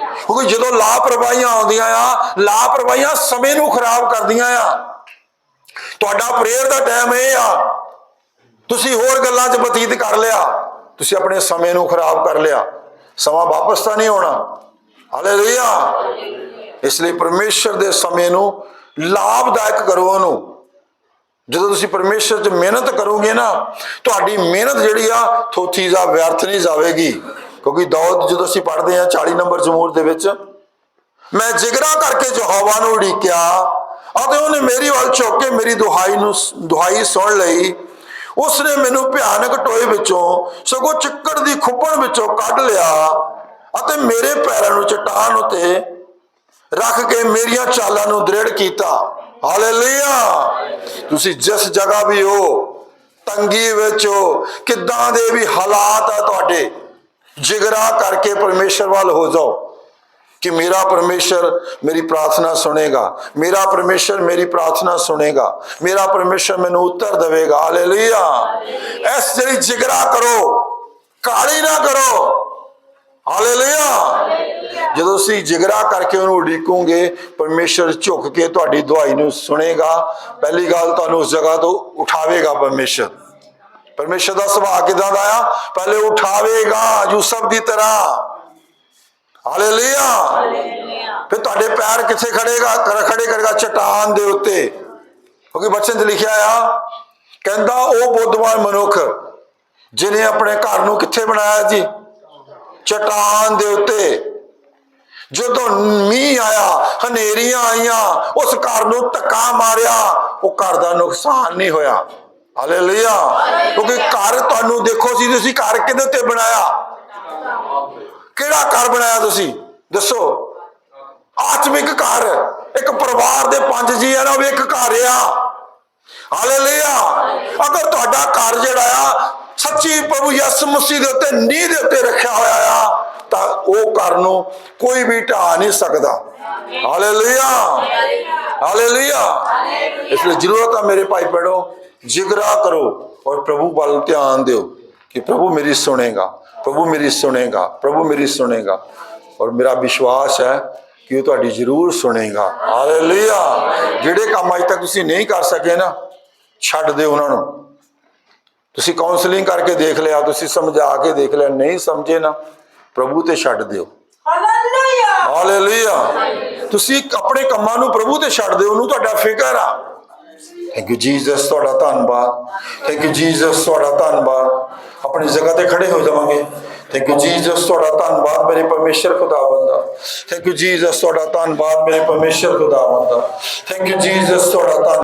ਕਿਉਂਕਿ ਜਦੋਂ ਲਾਪਰਵਾਹੀਆਂ ਆਉਂਦੀਆਂ ਆ, ਲਾਪਰਵਾਹੀਆਂ ਸਮੇਂ ਨੂੰ ਖਰਾਬ ਕਰਦੀਆਂ ਆ। ਤੁਹਾਡਾ ਪ੍ਰੇਅਰ ਦਾ ਟਾਈਮ ਇਹ ਆ। ਤੁਸੀਂ ਹੋਰ ਗੱਲਾਂ 'ਚ ਬਤੀਤ ਕਰ ਲਿਆ। ਤੁਸੀਂ ਆਪਣੇ ਸਮੇਂ ਨੂੰ ਖਰਾਬ ਕਰ ਲਿਆ। ਸਮਾਂ ਵਾਪਸ ਤਾਂ ਨਹੀਂ ਆਉਣਾ। ਹਾਲੇਲੂਇਆ ਇਸ ਲਈ ਪਰਮੇਸ਼ਰ ਦੇ ਸਮੇਂ ਨੂੰ ਲਾਭਦਾਇਕ ਕਰੋ ਉਹਨੂੰ। ਜਦੋਂ ਤੁਸੀਂ ਪਰਮੇਸ਼ਰ 'ਚ ਮਿਹਨਤ ਕਰੋਗੇ ਨਾ, ਤੁਹਾਡੀ ਮਿਹਨਤ ਜਿਹੜੀ ਆ, ਥੋਥੀ ਜਾ ਵਿਅਰਥ ਨਹੀਂ ਜਾਵੇਗੀ। ਕਿਉਂਕਿ ਦਾਊਦ ਜਦੋਂ ਅਸੀਂ ਪੜ੍ਹਦੇ ਹਾਂ 40 ਨੰਬਰ ਜ਼ਮੂਰ ਦੇ ਵਿੱਚ, ਮੈਂ ਜਿਗਰਾ ਕਰਕੇ ਯਹੋਵਾ ਨੂੰ ਉਡੀਕਿਆ ਅਤੇ ਉਹਨੇ ਮੇਰੀ ਵੱਲ ਝੁੱਕ ਕੇ ਮੇਰੀ ਦੁਹਾਈ ਨੂੰ ਦੁਹਾਈ ਸੁਣ ਲਈ। ਉਸਨੇ ਮੈਨੂੰ ਭਿਆਨਕ ਟੋਏ ਵਿੱਚੋਂ ਸਗੋਂ ਚਿੱਕੜ ਦੀ ਖੁੱਪਣ ਵਿੱਚੋਂ ਕੱਢ ਲਿਆ ਅਤੇ ਮੇਰੇ ਪੈਰਾਂ ਨੂੰ ਚਟਾਨ ਉਤੇ ਰੱਖ ਕੇ ਮੇਰੀਆਂ ਚਾਲਾਂ ਨੂੰ ਦ੍ਰਿੜ ਕੀਤਾ। ਹਾਲੇਲੂਇਆ! ਤੁਸੀਂ ਜਿਸ ਜਗ੍ਹਾ ਵੀ ਹੋ, ਤੰਗੀ ਵਿੱਚ ਹੋ, ਕਿੱਦਾਂ ਦੇ ਵੀ ਹਾਲਾਤ ਆ ਤੁਹਾਡੇ? ਜਿਗਰਾ ਕਰਕੇ ਪਰਮੇਸ਼ਰ ਵੱਲ ਹੋ ਜਾਓ ਕਿ ਮੇਰਾ ਪਰਮੇਸ਼ਰ ਮੇਰੀ ਪ੍ਰਾਰਥਨਾ ਸੁਣੇਗਾ, ਮੇਰਾ ਪਰਮੇਸ਼ਰ ਮੇਰੀ ਪ੍ਰਾਰਥਨਾ ਸੁਣੇਗਾ, ਮੇਰਾ ਪਰਮੇਸ਼ਰ ਮੈਨੂੰ ਉੱਤਰ ਦੇਵੇਗਾ, ਹਾਲੇਲੂਇਆ। ਇਸ ਜਿਹੜੀ ਜਿਗਰਾ ਕਰੋ, ਕਾਲੀ ਨਾ ਕਰੋ, ਹਾਲੇਲੂਇਆ। ਜਦੋਂ ਤੁਸੀਂ ਜਿਗਰਾ ਕਰਕੇ ਉਹਨੂੰ ਉਡੀਕੋਗੇ, ਪਰਮੇਸ਼ਰ ਝੁਕ ਕੇ ਤੁਹਾਡੀ ਦੁਆਈ ਨੂੰ ਸੁਣੇਗਾ, ਪਹਿਲੀ ਗੱਲ ਤੁਹਾਨੂੰ ਉਸ ਜਗ੍ਹਾ ਤੋਂ ਉਠਾਵੇਗਾ ਪਰਮੇਸ਼ਰ। ਪਰਮੇਸ਼ਰ ਦਾ ਸੁਭਾਅ ਕਿਦਾਂ ਦਾ ਆ? ਪਹਿਲੇ ਉਠਾਵੇਗਾ ਯੂਸਫ ਦੀ ਤਰ੍ਹਾਂ। ਹਾਲੇਲੂਇਆ। ਫਿਰ ਤੁਹਾਡੇ ਪੈਰ ਕਿੱਥੇ ਖੜੇਗਾ? ਖੜੇ ਕਰੇਗਾ ਚਟਾਨ ਦੇ ਉੱਤੇ। ਕਿਉਂਕਿ ਬਚਨ 'ਚ ਲਿਖਿਆ ਆ ਕਹਿੰਦਾ ਉਹ ਬੁੱਧਵਾਨ ਮਨੁੱਖ ਜਿਨੇ ਆਪਣੇ ਘਰ ਨੂੰ ਕਿੱਥੇ ਬਣਾਇਆ ਜੀ? ਚਟਾਨ ਦੇ ਉੱਤੇ। ਜਦੋਂ ਮੀਂਹ ਆਇਆ ਹਨੇਰੀਆਂ ਆਈਆਂ ਉਸ ਘਰ ਨੂੰ ਧੱਕਾ ਮਾਰਿਆ ਉਹ ਘਰ ਦਾ ਨੁਕਸਾਨ ਨਹੀਂ ਹੋਇਆ। ਹਾਲੇਲੂਇਆ ਕਿਉਂਕਿ ਘਰ ਤੁਹਾਨੂੰ ਦੇਖੋ ਸੀ, ਤੁਸੀਂ ਘਰ ਕਿਹਦੇ ਉੱਤੇ ਬਣਾਇਆ? ਕਿਹੜਾ ਘਰ ਬਣਾਇਆ ਤੁਸੀਂ? ਦੱਸੋ। ਆਤਮਿਕ ਘਰ। ਇੱਕ ਪਰਿਵਾਰ ਦੇ ਪੰਜ ਜੀ ਆ ਨਾ, ਉਹ ਵੀ ਇੱਕ ਘਰ ਆ। ਹਾਲੇਲੂਇਆ ਅਗਰ ਤੁਹਾਡਾ ਘਰ ਜਿਹੜਾ ਆ, ਸੱਚੀ ਪ੍ਰਭੂ ਯਿਸੂ ਮਸੀਹ ਦੇ ਉੱਤੇ, ਨੀਂਹ ਦੇ ਉੱਤੇ ਰੱਖਿਆ ਹੋਇਆ ਆ, ਤਾਂ ਉਹ ਘਰ ਨੂੰ ਕੋਈ ਵੀ ਢਾ ਨਹੀਂ ਸਕਦਾ। ਹਾਲੇਲੂਇਆ ਹਾਲੇਲੂਇਆ ਇਸ ਲਈ ਜ਼ਰੂਰਤ ਆ ਮੇਰੇ ਭਾਈ ਭੈਣੋ ਜਿਗਰਾ ਕਰੋ ਔਰ ਪ੍ਰਭੂ ਵੱਲ ਧਿਆਨ ਦਿਓ ਕਿ ਪ੍ਰਭੂ ਮੇਰੀ ਸੁਣੇਗਾ ਪ੍ਰਭੂ ਮੇਰੀ ਸੁਣੇਗਾ ਪ੍ਰਭੂ ਮੇਰੀ ਸੁਣੇਗਾ। ਔਰ ਮੇਰਾ ਵਿਸ਼ਵਾਸ ਹੈ ਕਿ ਉਹ ਤੁਹਾਡੀ ਜ਼ਰੂਰ ਸੁਣੇਗਾ। ਹਾਲੇਲੂਇਆ ਜਿਹੜੇ ਕੰਮ ਅਜ ਤੱਕ ਤੁਸੀਂ ਨਹੀਂ ਕਰ ਸਕੇ ਨਾ ਛੱਡ ਦਿਓ ਉਹਨਾਂ ਨੂੰ। ਤੁਸੀਂ ਕਾਉਂਸਲਿੰਗ ਕਰਕੇ ਦੇਖ ਲਿਆ ਤੁਸੀਂ ਸਮਝਾ ਕੇ ਦੇਖ ਲਿਆ ਨਹੀਂ ਸਮਝੇ ਨਾ ਪ੍ਰਭੂ ਤੇ ਛੱਡ ਦਿਓ। ਹਾਲੇਲੂਇਆ ਹਾਲੇਲੂਇਆ ਤੁਸੀਂ ਆਪਣੇ ਕੰਮਾਂ ਨੂੰ ਪ੍ਰਭੂ ਤੇ ਛੱਡ ਦਿਓ ਉਹਨੂੰ ਤੁਹਾਡਾ ਫਿਕਰ ਆ। ਥੈਂਕ ਯੂ ਜੀਸਸ ਤੁਹਾਡਾ ਧੰਨਵਾਦ। ਥੈਂਕ ਯੂ ਜੀਸਸ ਤੁਹਾਡਾ ਧੰਨਵਾਦ। ਆਪਣੀ ਜਗ੍ਹਾ ਤੇ ਖੜੇ ਹੋ ਜਾਵਾਂਗੇ। ਥੈਂਕ ਯੂ ਜੀਸਸ ਤੁਹਾਡਾ ਧੰਨਵਾਦ ਮੇਰੇ ਪਰਮੇਸ਼ਰ ਖੁਦਾਵੰਦਾ ਥੈਂਕ ਯੂ ਜੀਸਸ ਤੁਹਾਡਾ ਧੰਨਵਾਦ ਮੇਰੇ ਪਰਮੇਸ਼ਰ ਖੁਦਾਵੰਦਾ ਥੈਂਕ ਯੂ ਜੀਸਸ ਤੁਹਾਡਾ ਧੰਨ